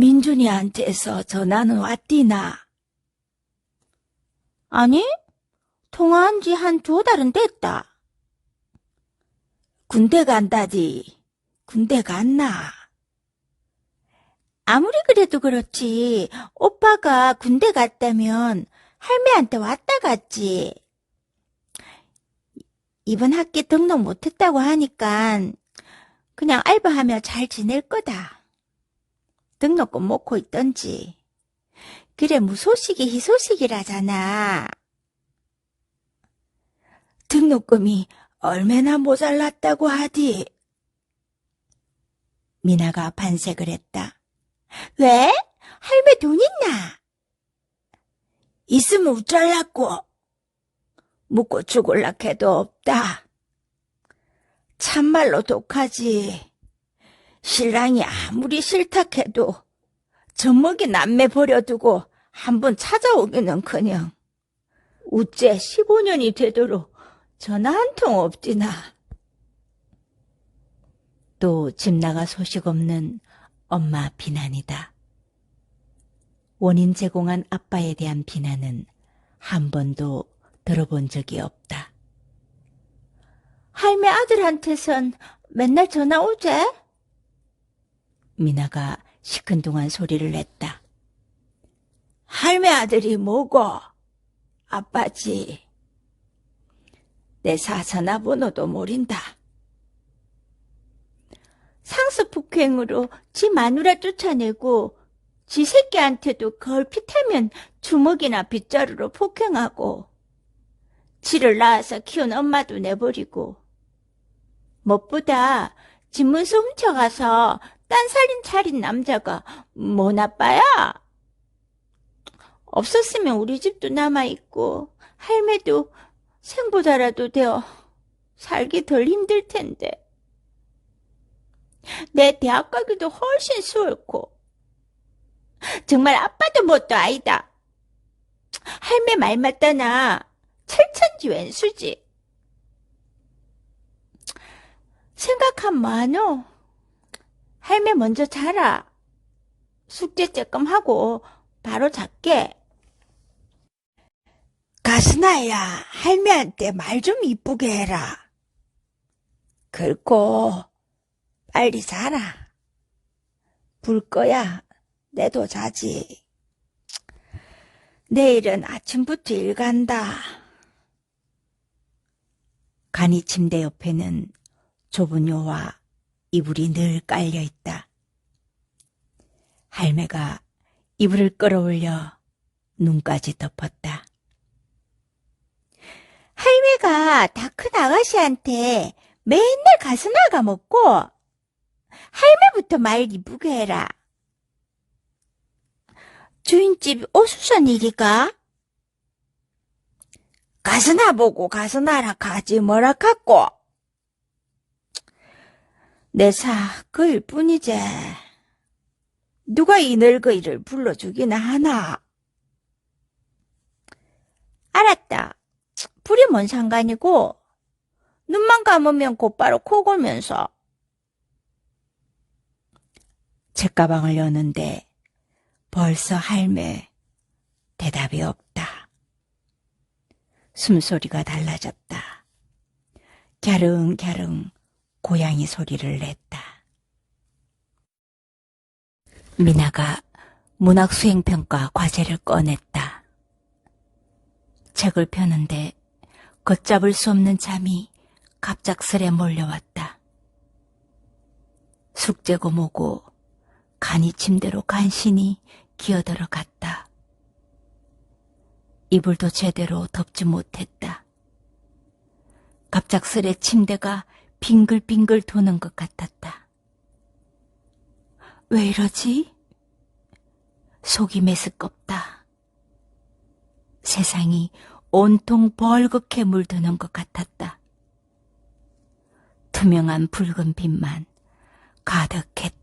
민준이한테서 전화는 왔디나? 아니, 통화한 지 한 두 달은 됐다. 군대 간다디. 군대 갔나? 아무리 그래도 그렇지, 오빠가 군대 갔다면 할매한테 왔다 갔지. 이번 학기 등록 못했다고 하니까 그냥 알바하며 잘 지낼 거다. 등록금 먹고 있던지. 그래, 무소식이 희소식이라잖아. 등록금이 얼마나 모자랐다고 하디? 미나가 반색을 했다. 왜? 할매 돈 있나? 있으면 우짤랐고 묻고 죽을라 해도 없다. 참말로 독하지. 신랑이 아무리 싫다 해도 젖먹이 남매 버려두고 한 번 찾아오기는커녕 우째 15년이 되도록 전화 한 통 없디나. 또 집 나가 소식 없는 엄마 비난이다. 원인 제공한 아빠에 대한 비난은 한 번도 들어본 적이 없다. 할매 아들한테선 맨날 전화 오제? 미나가 시큰둥한 소리를 냈다. 할매 아들이 뭐고? 아빠지. 내 사사나 번호도 모른다. 상습 폭행으로 지 마누라 쫓아내고 지 새끼한테도 걸핏하면 주먹이나 빗자루로 폭행하고 지를 낳아서 키운 엄마도 내버리고 무엇보다 집문서 훔쳐가서 딴살인 차린 남자가 뭐 나빠야? 없었으면 우리 집도 남아있고 할매도 생보다라도 되어 살기 덜 힘들 텐데 내 대학 가기도 훨씬 수월고 정말 아빠도 뭣도 아니다. 할매 말 맞다나 철천지 왼수지. 생각한 뭐하노? 할매 먼저 자라. 숙제 조금 하고 바로 잤게. 가스나야, 할매한테 말 좀 이쁘게 해라. 긁고, 빨리 자라. 불 거야, 내도 자지. 내일은 아침부터 일 간다. 간이 침대 옆에는 좁은 요와 이불이 늘 깔려 있다. 할매가 이불을 끌어올려 눈까지 덮었다. 할매가 다 큰 아가씨한테 맨날 가스나가 먹고 할매부터 말 이쁘게 해라. 주인집 오수선 일이가? 가스나 보고 가스나라 가지 뭐라 갖고. 내 사, 그일 뿐이제. 누가 이 늙은이를 불러주기나 하나. 알았다. 불이 뭔 상관이고 눈만 감으면 곧바로 코 골면서 책가방을 여는데 벌써 할매 대답이 없다. 숨소리가 달라졌다. 갸릉갸릉 고양이 소리를 냈다. 미나가 문학 수행평가 과제를 꺼냈다. 책을 펴는데 걷잡을 수 없는 잠이 갑작스레 몰려왔다. 숙제고 뭐고 간이 침대로 간신히 기어들어 갔다. 이불도 제대로 덮지 못했다. 갑작스레 침대가 빙글빙글 도는 것 같았다. 왜 이러지? 속이 메스껍다. 세상이 온통 벌겋게 물드는 것 같았다. 투명한 붉은 빛만 가득했다.